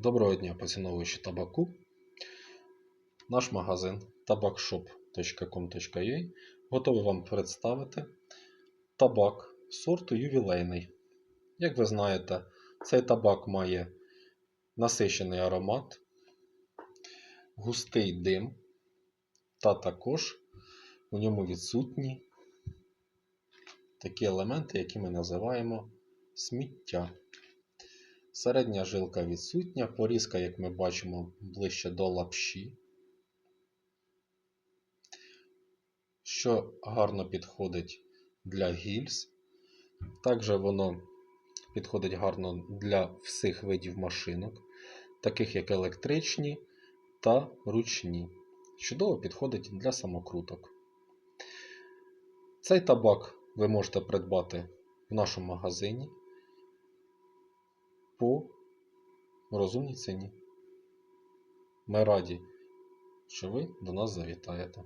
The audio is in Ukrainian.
Доброго дня, поціновувачі табаку. Наш магазин tabakshop.com.ua готовий вам представити табак сорту ювілейний. Як ви знаєте, цей табак має насичений аромат, густий дим, та також у ньому відсутні такі елементи, які ми називаємо сміття. Середня жилка відсутня, порізка, як ми бачимо, ближче до лапші, що гарно підходить для гільз. Також воно підходить гарно для всіх видів машинок, таких як електричні та ручні. Чудово підходить для самокруток. Цей табак ви можете придбати в нашому магазині по розумній ціні. Ми раді, що ви до нас завітаєте.